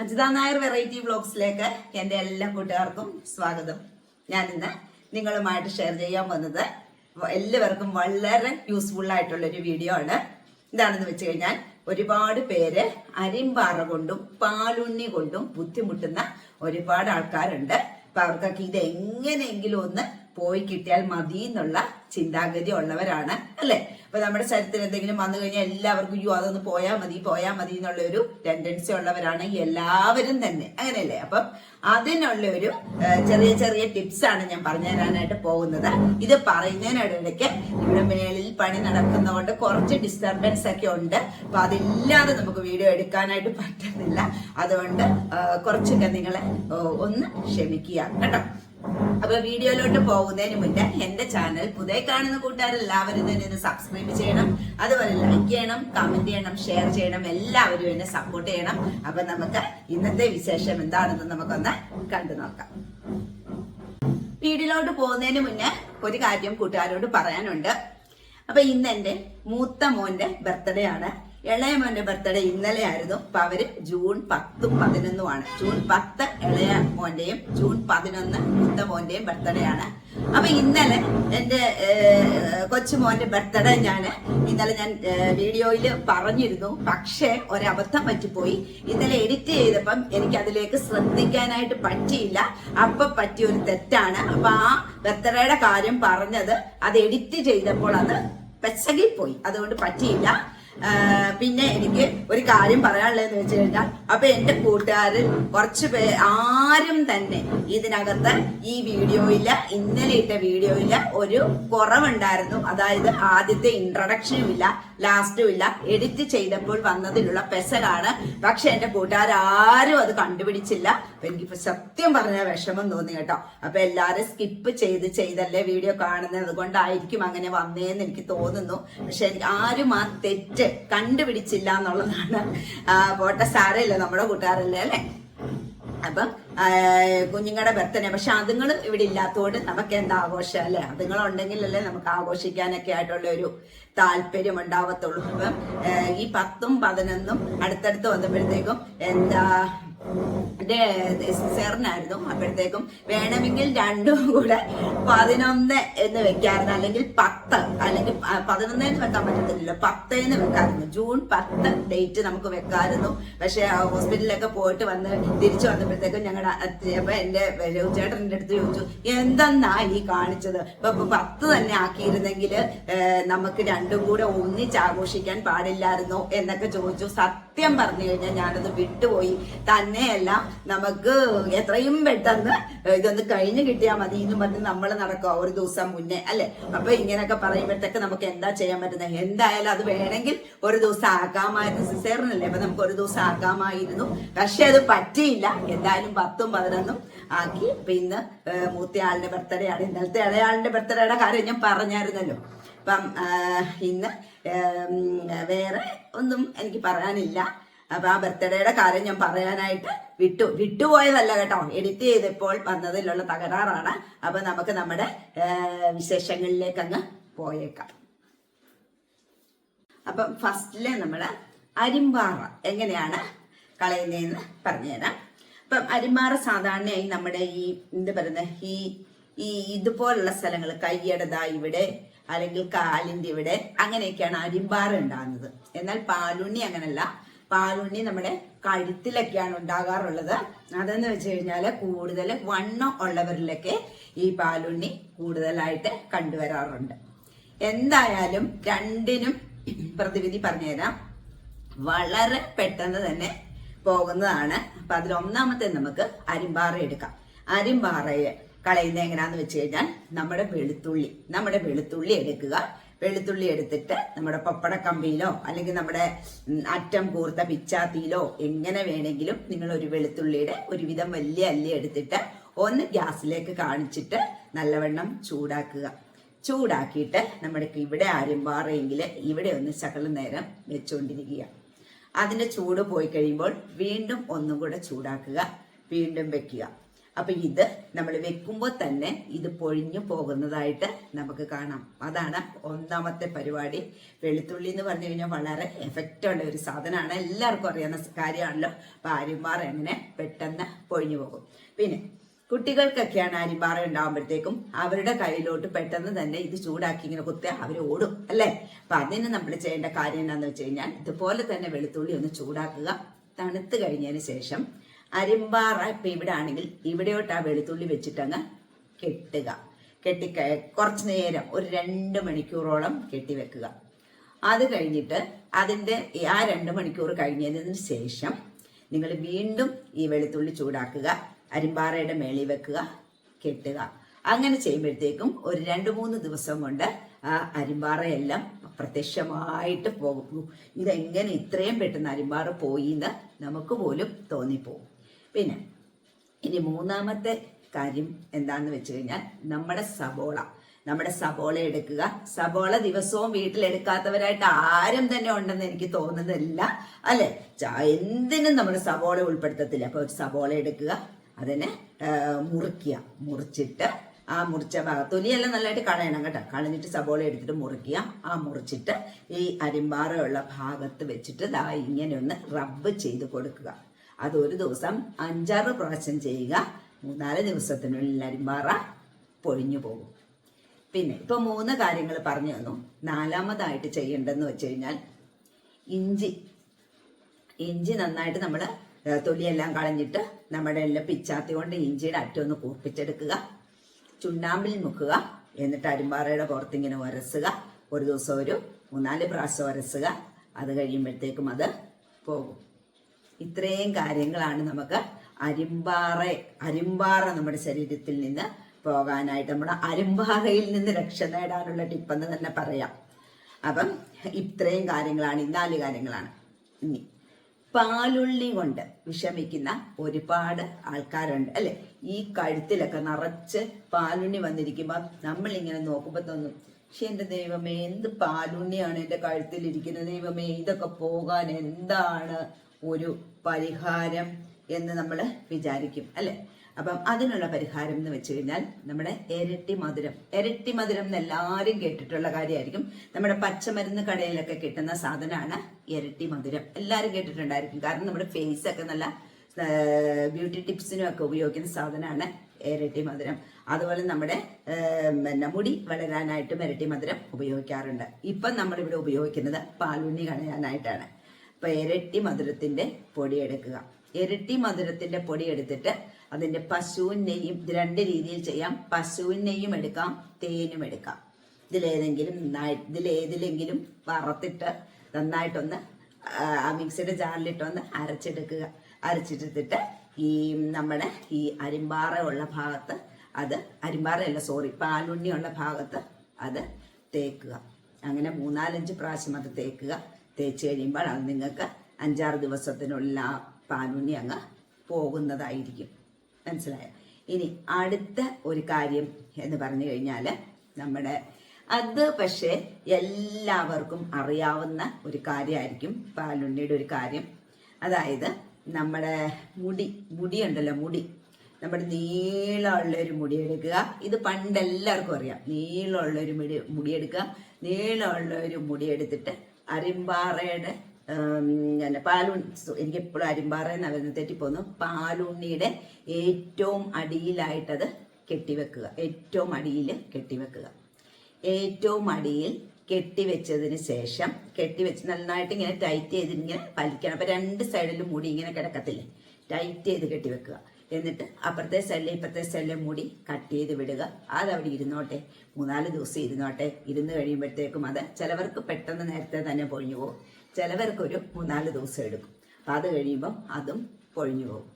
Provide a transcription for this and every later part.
Ajitha Nair variety വ്ലോഗ്സിലേക്ക് എന്റെ എല്ലാ കൂട്ടുകാർക്കും സ്വാഗതം. ഞാൻ ഇന്ന് നിങ്ങളുമായിട്ട് ഷെയർ ചെയ്യാൻ വന്നത് എല്ലാവർക്കും വളരെ യൂസ്ഫുൾ ആയിട്ടുള്ള ഒരു വീഡിയോ ആണ്. എന്താണെന്ന് വെച്ച് കഴിഞ്ഞാൽ ഒരുപാട് പേര് അരിമ്പാറ കൊണ്ടും പാലുണ്ണി കൊണ്ടും ബുദ്ധിമുട്ടുന്ന ഒരുപാട് ആൾക്കാരുണ്ട്. അപ്പൊ അവർക്കൊക്കെ ഇത് എങ്ങനെയെങ്കിലും ഒന്ന് പോയി കിട്ടിയാൽ മതി എന്നുള്ള ചിന്താഗതി ഉള്ളവരാണ് അല്ലെ? അപ്പൊ നമ്മുടെ ശരീരത്തിൽ എന്തെങ്കിലും വന്നു കഴിഞ്ഞാൽ എല്ലാവർക്കും അയ്യോ അതൊന്ന് പോയാൽ മതി പോയാൽ മതി എന്നുള്ള ഒരു ടെൻഡൻസി ഉള്ളവരാണ് എല്ലാവരും തന്നെ. അങ്ങനെയല്ലേ? അപ്പം അതിനുള്ള ഒരു ചെറിയ ചെറിയ ടിപ്സ് ആണ് ഞാൻ പറഞ്ഞു തരാനായിട്ട് പോകുന്നത്. ഇത് പറയുന്നതിനിടയ്ക്ക് ഇവിടെ മേളിൽ പണി നടക്കുന്നതുകൊണ്ട് കുറച്ച് ഡിസ്റ്റർബൻസ് ഒക്കെ ഉണ്ട്. അപ്പൊ അതില്ലാതെ നമുക്ക് വീഡിയോ എടുക്കാനായിട്ട് പറ്റുന്നില്ല. അതുകൊണ്ട് കുറച്ചൊക്കെ നിങ്ങളെ ഒന്ന് ക്ഷമിക്കുക കേട്ടോ? അപ്പൊ വീഡിയോയിലോട്ട് പോകുന്നതിന് മുന്നേ എന്റെ ചാനൽ പുതിയ കാണുന്ന കൂട്ടുകാരെല്ലാവരും തന്നെ ഒന്ന് സബ്സ്ക്രൈബ് ചെയ്യണം. അതുപോലെ ലൈക്ക് ചെയ്യണം കമന്റ് ചെയ്യണം ഷെയർ ചെയ്യണം. എല്ലാവരും എന്നെ സപ്പോർട്ട് ചെയ്യണം. അപ്പൊ നമുക്ക് ഇന്നത്തെ വിശേഷം എന്താണെന്ന് നമുക്കൊന്ന് കണ്ടു നോക്കാം. വീഡിയോയിലോട്ട് പോകുന്നതിന് മുന്നേ ഒരു കാര്യം കൂട്ടുകാരോട് പറയാനുണ്ട്. അപ്പൊ ഇന്ന് എന്റെ മൂത്ത മോന്റെ ബർത്ത്ഡേ ആണ്. ഇളയ മോന്റെ ബർത്ത്ഡേ ഇന്നലെ ആയിരുന്നു. അപ്പൊ അവർ ജൂൺ പത്തും പതിനൊന്നുമാണ് ജൂൺ പത്ത് ഇളയ മോന്റെയും ജൂൺ പതിനൊന്ന് മുത്ത മോന്റെയും ബർത്ത്ഡേ ആണ്. അപ്പൊ ഇന്നലെ എന്റെ കൊച്ചുമോന്റെ ബർത്ത്ഡേ ഞാൻ ഇന്നലെ ഞാൻ വീഡിയോയിൽ പറഞ്ഞിരുന്നു. പക്ഷേ ഒരബദ്ധം പറ്റിപ്പോയി. ഇന്നലെ എഡിറ്റ് ചെയ്തപ്പം എനിക്ക് അതിലേക്ക് ശ്രദ്ധിക്കാനായിട്ട് പറ്റിയില്ല. അപ്പൊ പറ്റിയ ഒരു തെറ്റാണ്. അപ്പൊ ആ ബർത്ത്ഡേയുടെ കാര്യം പറഞ്ഞത് അത് എഡിറ്റ് ചെയ്തപ്പോൾ അത് പെച്ചകിൽ പോയി അതുകൊണ്ട് പറ്റിയില്ല. പിന്നെ എനിക്ക് ഒരു കാര്യം പറയാനുള്ളതെന്ന് വെച്ച് കഴിഞ്ഞാൽ അപ്പൊ എന്റെ കൂട്ടുകാരിൽ കുറച്ച് പേ ആരും തന്നെ ഇതിനകത്ത് ഈ വീഡിയോയിൽ ഇന്നലെ ഇട്ട വീഡിയോയിൽ ഒരു കുറവുണ്ടായിരുന്നു. അതായത് ആദ്യത്തെ ഇൻട്രഡക്ഷനും ഇല്ല ലാസ്റ്റും ഇല്ല. എഡിറ്റ് ചെയ്തപ്പോൾ വന്നതിലുള്ള പെസകാണ്. പക്ഷെ എന്റെ കൂട്ടുകാരും അത് കണ്ടുപിടിച്ചില്ല. അപ്പൊ എനിക്കിപ്പോ സത്യം പറഞ്ഞ വിഷമം തോന്നി കേട്ടോ. അപ്പൊ എല്ലാരും സ്കിപ്പ് ചെയ്ത് ചെയ്തല്ലേ വീഡിയോ കാണുന്നത്? അതുകൊണ്ടായിരിക്കും അങ്ങനെ വന്നേന്ന് എനിക്ക് തോന്നുന്നു. പക്ഷെ ആരും ആ തെറ്റ് കണ്ടുപിടിച്ചില്ല എന്നുള്ളതാണ് പോട്ടെ സാരമില്ല നമ്മുടെ കൂട്ടുകാരല്ലേ അല്ലേ? അപ്പം കുഞ്ഞുങ്ങളുടെ ബർത്ത്ഡേ പക്ഷെ അതുങ്ങൾ ഇവിടെ ഇല്ലാത്തതുകൊണ്ട് നമുക്ക് എന്താ ആഘോഷം അല്ലേ? അതുങ്ങൾ ഉണ്ടെങ്കിലല്ലേ നമുക്ക് ആഘോഷിക്കാനൊക്കെ ആയിട്ടുള്ള ഒരു താല്പര്യം ഉണ്ടാവത്തുള്ളൂ. അപ്പം ഈ പത്തും പതിനൊന്നും അടുത്തടുത്ത് വന്നപ്പോഴത്തേക്കും എന്താ എന്റെ സിസേറിനായിരുന്നു അപ്പോഴത്തേക്കും വേണമെങ്കിൽ രണ്ടും കൂടെ പതിനൊന്ന് എന്ന് വെക്കാറുണ്ട് അല്ലെങ്കിൽ പത്ത്. അല്ലെങ്കിൽ പതിനൊന്ന് എന്ന് വെക്കാൻ പറ്റത്തില്ലല്ലോ. പത്ത് എന്ന് വെക്കാറുണ്ട് ജൂൺ പത്ത് ഡേറ്റ് നമുക്ക് വെക്കാമായിരുന്നു പക്ഷെ ഹോസ്പിറ്റലിലൊക്കെ പോയിട്ട് വന്ന് തിരിച്ചു വന്നപ്പോഴത്തേക്കും ഞങ്ങളുടെ അപ്പൊ എന്റെ ചേട്ടന്റെ അടുത്ത് ചോദിച്ചു എന്തെന്നാ ഈ കാണിച്ചത്? ഇപ്പൊ പത്ത് തന്നെ ആക്കിയിരുന്നെങ്കിൽ നമുക്ക് രണ്ടും കൂടെ ഒന്നിച്ച് ആഘോഷിക്കാൻ പാടില്ലായിരുന്നു എന്നൊക്കെ ചോദിച്ചു. സത്യം പറഞ്ഞു കഴിഞ്ഞാൽ ഞാനത് വിട്ടുപോയി. തന്നെയല്ല നമുക്ക് എത്രയും പെട്ടെന്ന് ഇതൊന്ന് കഴിഞ്ഞു കിട്ടിയാൽ മതി. എന്ന് പറഞ്ഞ് നമ്മൾ നടക്കുക ഒരു ദിവസം മുന്നേ അല്ലെ? അപ്പൊ ഇങ്ങനെയൊക്കെ പറയുമ്പോഴത്തേക്ക് നമുക്ക് എന്താ ചെയ്യാൻ പറ്റുന്നത് എന്തായാലും അത് വേണമെങ്കിൽ ഒരു ദിവസം ആക്കാമായിരുന്നു സിസേറിനല്ലേ? അപ്പൊ നമുക്ക് ഒരു ദിവസം ആക്കാമായിരുന്നു പക്ഷെ അത് പറ്റിയില്ല. എന്തായാലും പത്തും പതിനൊന്നും ആക്കി. പിന്നെ മൂത്തയാളിന്റെ ബർത്ത്ഡേ ആണ്. ഇന്നലത്തെ ഇളയാളിന്റെ ബർത്ത്ഡേയുടെ കാര്യം ഞാൻ പറഞ്ഞായിരുന്നല്ലോ. അപ്പം ഇന്ന് വേറെ ഒന്നും എനിക്ക് പറയാനില്ല. അപ്പൊ ആ ബർത്ത്ഡേയുടെ കാര്യം ഞാൻ പറയാനായിട്ട് വിട്ടു. വിട്ടുപോയതല്ല കേട്ടോ. എഡിറ്റ് ചെയ്തപ്പോൾ വന്നതിലുള്ള തകരാറാണ്. അപ്പൊ നമുക്ക് നമ്മുടെ വിശേഷങ്ങളിലേക്ക് അങ്ങ് പോയേക്കാം. അപ്പം ഫസ്റ്റിലെ നമ്മൾ അരിമ്പാറ എങ്ങനെയാണ് കളയുന്നതെന്ന് പറഞ്ഞുതരാം. അപ്പം അരിമ്പാറ സാധാരണയായി നമ്മുടെ ഈ എന്താ പറയുന്നത് ഈ ഈ ഇതുപോലുള്ള സ്ഥലങ്ങൾ കയ്യടത ഇവിടെ അല്ലെങ്കിൽ കാലിന്റെ ഇവിടെ അങ്ങനെയൊക്കെയാണ് അരിമ്പാറ ഉണ്ടാകുന്നത്. എന്നാൽ പാലുണ്ണി അങ്ങനല്ല. പാലുണ്ണി നമ്മുടെ കഴുത്തിലൊക്കെയാണ് ഉണ്ടാകാറുള്ളത്. അതെന്ന് വെച്ച് കഴിഞ്ഞാൽ കൂടുതൽ വണ്ണം ഉള്ളവരിലൊക്കെ ഈ പാലുണ്ണി കൂടുതലായിട്ട് കണ്ടുവരാറുണ്ട്. എന്തായാലും രണ്ടിനും പ്രതിവിധി പറഞ്ഞുതരാം. വളരെ പെട്ടെന്ന് തന്നെ പോകുന്നതാണ്. അപ്പൊ അതിൽ ഒന്നാമത്തെ നമുക്ക് അരിമ്പാറ എടുക്കാം. അരിമ്പാറയെ കളയുന്നത് എങ്ങനെയാന്ന് വെച്ച് കഴിഞ്ഞാൽ നമ്മുടെ വെളുത്തുള്ളി നമ്മുടെ വെളുത്തുള്ളി എടുക്കുക. വെളുത്തുള്ളി എടുത്തിട്ട് നമ്മുടെ പപ്പട കമ്പിയിലോ അല്ലെങ്കിൽ നമ്മുടെ അറ്റം കൂർത്ത പിച്ചാത്തിയിലോ എങ്ങനെ വേണമെങ്കിലും നിങ്ങൾ ഒരു വെളുത്തുള്ളിയുടെ ഒരുവിധം വലിയ അല്ലി എടുത്തിട്ട് ഒന്ന് ഗ്യാസിലേക്ക് കാണിച്ചിട്ട് നല്ലവണ്ണം ചൂടാക്കുക. ചൂടാക്കിയിട്ട് നമ്മുടെ ഇവിടെ ആരും പാറയെങ്കിൽ ഇവിടെ ഒന്ന് ശകല നേരം വെച്ചുകൊണ്ടിരിക്കുക അതിന്റെ ചൂട് പോയി കഴിയുമ്പോൾ വീണ്ടും ഒന്നും കൂടെ ചൂടാക്കുക. വീണ്ടും വെക്കുക. അപ്പൊ ഇത് നമ്മൾ വെക്കുമ്പോൾ തന്നെ ഇത് പൊഴിഞ്ഞു പോകുന്നതായിട്ട് നമുക്ക് കാണാം. അതാണ് ഒന്നാമത്തെ പരിപാടി. വെളുത്തുള്ളി എന്ന് പറഞ്ഞു കഴിഞ്ഞാൽ വളരെ എഫക്റ്റ് ഉള്ള ഒരു സാധനമാണ്. എല്ലാവർക്കും അറിയാവുന്ന കാര്യമാണല്ലോ. അപ്പൊ അരിമാർ എങ്ങനെ പെട്ടെന്ന് പൊഴിഞ്ഞു പോകും. പിന്നെ കുട്ടികൾക്കൊക്കെയാണ് അരിമാറ ഉണ്ടാകുമ്പോഴത്തേക്കും അവരുടെ കയ്യിലോട്ട് പെട്ടെന്ന് തന്നെ ഇത് ചൂടാക്കി ഇങ്ങനെ കുത്തിയാൽ അവർ ഓടും അല്ലേ? അപ്പൊ അതിന് നമ്മൾ ചെയ്യേണ്ട കാര്യം എന്താണെന്ന് വെച്ച് കഴിഞ്ഞാൽ ഇതുപോലെ തന്നെ വെളുത്തുള്ളി ഒന്ന് ചൂടാക്കുക. തണുത്ത് കഴിഞ്ഞതിന് ശേഷം അരിമ്പാറ ഇപ്പൊ ഇവിടെ ആണെങ്കിൽ ഇവിടെയോട്ട് ആ വെളുത്തുള്ളി വെച്ചിട്ടങ്ങ് കെട്ടുക. കെട്ടി കുറച്ച് നേരം ഒരു രണ്ട് മണിക്കൂറോളം കെട്ടി വെക്കുക. അത് കഴിഞ്ഞിട്ട് അതിന്റെ ആ രണ്ട് മണിക്കൂർ കഴിഞ്ഞതിന് ശേഷം നിങ്ങൾ വീണ്ടും ഈ വെളുത്തുള്ളി ചൂടാക്കുക അരിമ്പാറയുടെ മേളിൽ വെക്കുക കെട്ടുക. അങ്ങനെ ചെയ്യുമ്പോഴത്തേക്കും ഒരു രണ്ട് മൂന്ന് ദിവസം കൊണ്ട് ആ അരിമ്പാറയെല്ലാം പ്രത്യക്ഷമായിട്ട് പോകും. ഇതെങ്ങനെ ഇത്രയും പെട്ടെന്ന് അരിമ്പാറ പോയി എന്ന് നമുക്ക് പോലും തോന്നിപ്പോകും പിന്നെ ഇനി മൂന്നാമത്തെ കാര്യം എന്താന്ന് വെച്ച് കഴിഞ്ഞാൽ നമ്മുടെ സബോള. നമ്മുടെ സബോള എടുക്കുക. സബോള ദിവസവും വീട്ടിലെടുക്കാത്തവരായിട്ട് ആരും തന്നെ ഉണ്ടെന്ന് എനിക്ക് തോന്നുന്നില്ല അല്ലെ? എന്തിനും നമ്മൾ സബോള ഉൾപ്പെടുത്തത്തില്ല. അപ്പൊ ഒരു സബോള എടുക്കുക അതിനെ മുറിക്കുക. മുറിച്ചിട്ട് ആ മുറിച്ച ഭാഗം തൊലിയെല്ലാം നല്ലതായിട്ട് കളയണം കേട്ടോ. കളഞ്ഞിട്ട് സബോള എടുത്തിട്ട് മുറിക്കുക. ആ മുറിച്ചിട്ട് ഈ അരിമ്പാറയുള്ള ഭാഗത്ത് വെച്ചിട്ട് ദാ ഇങ്ങനെ ഒന്ന് റബ്ബ് ചെയ്ത് കൊടുക്കുക. അത് ഒരു ദിവസം അഞ്ചാറ് പ്രാവശ്യം ചെയ്യുക. മൂന്നാൽ ദിവസത്തിനുള്ളിൽ അരിമ്പാറ പൊഴിഞ്ഞു പോകും. പിന്നെ ഇപ്പൊ മൂന്ന് കാര്യങ്ങൾ പറഞ്ഞു തന്നു. നാലാമതായിട്ട് ചെയ്യേണ്ടതെന്ന് വെച്ച് കഴിഞ്ഞാൽ ഇഞ്ചി. ഇഞ്ചി നന്നായിട്ട് നമ്മൾ തൊലിയെല്ലാം കളഞ്ഞിട്ട് നമ്മുടെ എല്ലാം പിച്ചാത്തി കൊണ്ട് ഇഞ്ചിയുടെ അറ്റം ഒന്ന് കൂർപ്പിച്ചെടുക്കുക ചുണ്ണാമ്പിൽ മുക്കുക. എന്നിട്ട് അരിമ്പാറയുടെ പുറത്തിങ്ങനെ ഉരസുക. ഒരു ദിവസം ഒരു മൂന്നാൽ പ്രാവശ്യം ഉരസുക. അത് കഴിയുമ്പോഴത്തേക്കും അത് പോകും. ഇത്രയും കാര്യങ്ങളാണ് നമുക്ക് അരിമ്പാറ അരിമ്പാറ നമ്മുടെ ശരീരത്തിൽ നിന്ന് പോകാനായിട്ട് നമ്മുടെ അരിമ്പാറയിൽ നിന്ന് രക്ഷ നേടാനുള്ള ടിപ്പെന്ന് തന്നെ പറയാം. അപ്പം ഇത്രയും കാര്യങ്ങളാണ് ഈ നാല് കാര്യങ്ങളാണ്. ഇനി പാലുള്ളി കൊണ്ട് വിഷമിക്കുന്ന ഒരുപാട് ആൾക്കാരുണ്ട് അല്ലെ? ഈ കഴുത്തിലൊക്കെ നിറച്ച് പാലുണ്ണി വന്നിരിക്കുമ്പോൾ നമ്മളിങ്ങനെ നോക്കുമ്പോൾ തോന്നും പക്ഷെ എന്റെ ദൈവമേ എന്ത് പാലുണ്ണിയാണ് എന്റെ കഴുത്തിലിരിക്കുന്നത് ദൈവമേ ഇതൊക്കെ പോകാൻ എന്താണ് ഒരു പരിഹാരം എന്ന് നമ്മൾ വിചാരിക്കും അല്ലെ? അപ്പം അതിനുള്ള പരിഹാരം എന്ന് വെച്ച് കഴിഞ്ഞാൽ നമ്മുടെ ഇരട്ടി മധുരം. ഇരട്ടി മധുരം എന്ന് എല്ലാവരും കേട്ടിട്ടുള്ള കാര്യമായിരിക്കും. നമ്മുടെ പച്ചമരുന്ന് കടയിലൊക്കെ കിട്ടുന്ന സാധനമാണ് ഇരട്ടി മധുരം. എല്ലാവരും കേട്ടിട്ടുണ്ടായിരിക്കും. കാരണം നമ്മുടെ ഫേസ് ഒക്കെ നല്ല ബ്യൂട്ടി ടിപ്സിനും ഒക്കെ ഉപയോഗിക്കുന്ന സാധനമാണ് ഇരട്ടി മധുരം. അതുപോലെ നമ്മുടെ പിന്നെ മുടി വളരാനായിട്ടും ഇരട്ടി മധുരം ഉപയോഗിക്കാറുണ്ട്. ഇപ്പം നമ്മളിവിടെ ഉപയോഗിക്കുന്നത് പാലുണ്ണി കളയാനായിട്ടാണ്. അപ്പൊ ഇരട്ടി മധുരത്തിന്റെ പൊടി എടുക്കുക. ഇരട്ടി മധുരത്തിന്റെ പൊടി എടുത്തിട്ട് അതിന്റെ പശുവിൻ നെയ്യും ഇത് രണ്ട് രീതിയിൽ ചെയ്യാം. പശുവിൻ നെയ്യും എടുക്കാം തേനും എടുക്കാം. ഇതിലേതെങ്കിലും നന്നായി ഇതിലേതിലെങ്കിലും വറുത്തിട്ട് നന്നായിട്ടൊന്ന് മിക്സിയുടെ ജാറിലിട്ടൊന്ന് അരച്ചെടുക്കുക. അരച്ചെടുത്തിട്ട് ഈ നമ്മുടെ ഈ അരിമ്പാറ ഉള്ള ഭാഗത്ത് അത് അരിമ്പാറയല്ല സോറി പാലുണ്ണിയുള്ള ഭാഗത്ത് അത് തേക്കുക. അങ്ങനെ മൂന്നാലഞ്ച് പ്രാവശ്യം അത് തേക്കുക. തേച്ച് കഴിയുമ്പോൾ അത് നിങ്ങൾക്ക് അഞ്ചാറ് ദിവസത്തിനുള്ളിൽ ആ പാലുണ്ണി അങ്ങ് പോകുന്നതായിരിക്കും. മനസ്സിലായോ? ഇനി അടുത്ത ഒരു കാര്യം എന്ന് പറഞ്ഞു കഴിഞ്ഞാൽ നമ്മുടെ അത് പക്ഷേ എല്ലാവർക്കും അറിയാവുന്ന ഒരു കാര്യമായിരിക്കും പാലുണ്ണിയുടെ ഒരു കാര്യം. അതായത് നമ്മുടെ മുടി മുടിയുണ്ടല്ലോ മുടി. നമ്മുടെ നീളമുള്ള ഒരു മുടി എടുക്കുക. ഇത് പണ്ട് എല്ലാവർക്കും അറിയാം. നീളമുള്ള ഒരു മുടി മുടി എടുക്കുക. നീളമുള്ള ഒരു മുടി എടുത്തിട്ട് അരിമ്പാറയുടെ പിന്നെ പാലു എനിക്ക് എപ്പോഴും അരിമ്പാറ എന്ന് വരുന്ന തെറ്റിപ്പോന്നു പാലുണ്ണിയുടെ ഏറ്റവും അടിയിലായിട്ടത് കെട്ടിവെക്കുക. ഏറ്റവും അടിയിൽ കെട്ടിവെക്കുക. ഏറ്റവും അടിയിൽ കെട്ടിവെച്ചതിന് ശേഷം കെട്ടിവെച്ച് നന്നായിട്ട് ഇങ്ങനെ ടൈറ്റ് ചെയ്ത് ഇങ്ങനെ വലിക്കണം. അപ്പം രണ്ട് സൈഡിലും മുടി ഇങ്ങനെ കിടക്കത്തില്ലേ? ടൈറ്റ് ചെയ്ത് കെട്ടിവെക്കുക. എന്നിട്ട് അപ്പുറത്തെ സെല്ല് ഇപ്പുറത്തെ സെല്ല് മൂടി കട്ട് ചെയ്ത് വിടുക. അതവിടെ ഇരുന്നോട്ടെ. മൂന്നാൽ ദിവസം ഇരുന്നോട്ടെ. ഇരുന്ന് കഴിയുമ്പോഴത്തേക്കും അത് ചിലവർക്ക് പെട്ടെന്ന് നേരത്തെ തന്നെ പൊഴിഞ്ഞു പോകും. ചിലവർക്കൊരു മൂന്നാൽ ദിവസം എടുക്കും. അപ്പം അത് കഴിയുമ്പം അതും പൊഴിഞ്ഞു പോകും.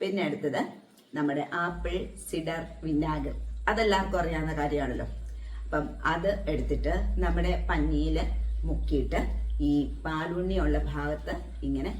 പിന്നെ അടുത്തത് നമ്മുടെ ആപ്പിൾ സിഡർ വിനാഗർ. അതെല്ലാവർക്കും അറിയാവുന്ന കാര്യമാണല്ലോ. അപ്പം അത് എടുത്തിട്ട് നമ്മുടെ പഞ്ഞിയിൽ മുക്കിയിട്ട് ഈ പാലുണ്ണിയുള്ള ഭാഗത്ത് ഇങ്ങനെ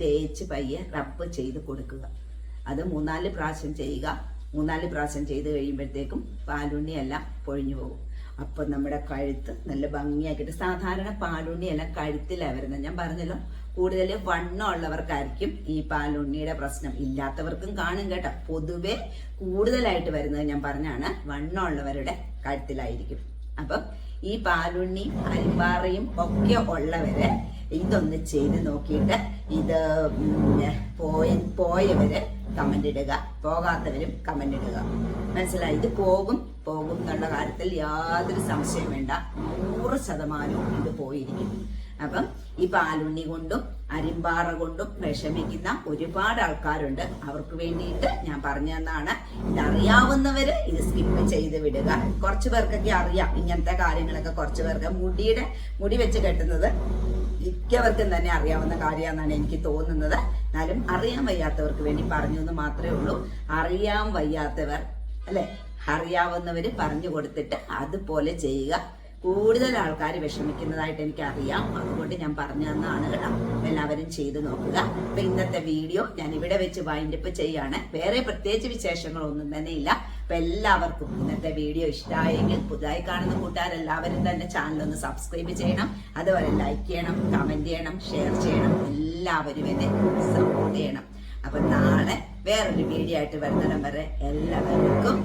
തേച്ച് പയ്യെ റബ്ബ് ചെയ്ത് കൊടുക്കുക. അത് മൂന്നാൽ പ്രാവശ്യം ചെയ്യുക. മൂന്നാൽ പ്രാവശ്യം ചെയ്ത് കഴിയുമ്പോഴത്തേക്കും പാലുണ്ണിയെല്ലാം പൊഴിഞ്ഞു പോകും. അപ്പോൾ നമ്മുടെ കഴുത്ത് നല്ല ഭംഗിയാക്കിയിട്ട് സാധാരണ പാലുണ്ണിയെല്ലാം കഴുത്തിലാണ് വരുന്നത്. ഞാൻ പറഞ്ഞല്ലോ കൂടുതൽ വണ്ണം ഉള്ളവർക്കായിരിക്കും ഈ പാലുണ്ണിയുടെ പ്രശ്നം. ഇല്ലാത്തവർക്കും കാണും കേട്ടോ. പൊതുവെ കൂടുതലായിട്ട് വരുന്നത് ഞാൻ പറഞ്ഞാണ് വണ്ണമുള്ളവരുടെ കഴുത്തിലായിരിക്കും. അപ്പം ഈ പാലുണ്ണി അരിമ്പാറയും ഒക്കെ ഉള്ളവരെ ഇതൊന്ന് ചെയ്ത് നോക്കിയിട്ട് ഇത് പോയ പോയവര് കമന്റ് ഇടുക. പോകാത്തവരും കമന്റ് ഇടുക. മനസ്സിലായി? ഇത് പോകും പോകും എന്നുള്ള കാര്യത്തിൽ യാതൊരു സംശയം വേണ്ട. നൂറ് ശതമാനവും ഇത് പോയിരിക്കും. അപ്പം ഈ പാലുണ്ണി കൊണ്ടും അരിമ്പാറ കൊണ്ടും വിഷമിക്കുന്ന ഒരുപാട് ആൾക്കാരുണ്ട്. അവർക്ക് വേണ്ടിയിട്ട് ഞാൻ പറഞ്ഞു തന്നാണ് ഇതറിയാവുന്നവര് ഇത് സ്കിപ്പ് ചെയ്ത് വിടുക. കുറച്ചു പേർക്കൊക്കെ അറിയാം ഇങ്ങനത്തെ കാര്യങ്ങളൊക്കെ കുറച്ചു പേർക്ക്. മുടിയുടെ മുടി വെച്ച് കെട്ടുന്നത് മിക്കവർക്കും തന്നെ അറിയാവുന്ന കാര്യമാണെന്നാണ് എനിക്ക് തോന്നുന്നത്. എന്നാലും അറിയാൻ വയ്യാത്തവർക്ക് വേണ്ടി പറഞ്ഞു എന്ന് മാത്രമേ ഉള്ളൂ. അറിയാൻ വയ്യാത്തവർ അല്ലെ? അറിയാവുന്നവര് പറഞ്ഞു കൊടുത്തിട്ട് അതുപോലെ ചെയ്യുക. കൂടുതൽ ആൾക്കാർ വിഷമിക്കുന്നതായിട്ട് എനിക്ക് അറിയാം അതുകൊണ്ട് ഞാൻ പറഞ്ഞു തന്നാണ് കേട്ടോ. എല്ലാവരും ചെയ്തു നോക്കുക. അപ്പൊ ഇന്നത്തെ വീഡിയോ ഞാൻ ഇവിടെ വെച്ച് വൈൻഡപ്പ് ചെയ്യാണ്. വേറെ പ്രത്യേകിച്ച് വിശേഷങ്ങളൊന്നും തന്നെ ഇല്ല. അപ്പൊ എല്ലാവർക്കും ഇന്നത്തെ വീഡിയോ ഇഷ്ടമായെങ്കിൽ പുതുതായി കാണുന്ന കൂട്ടുകാരെല്ലാവരും തന്നെ ചാനൽ ഒന്ന് സബ്സ്ക്രൈബ് ചെയ്യണം. അതുപോലെ ലൈക്ക് ചെയ്യണം കമന്റ് ചെയ്യണം ഷെയർ ചെയ്യണം. എല്ലാവരും എന്നെ സപ്പോർട്ട് ചെയ്യണം. അപ്പൊ നാളെ വേറൊരു വീഡിയോ ആയിട്ട് വരുന്നിടം വരെ എല്ലാവർക്കും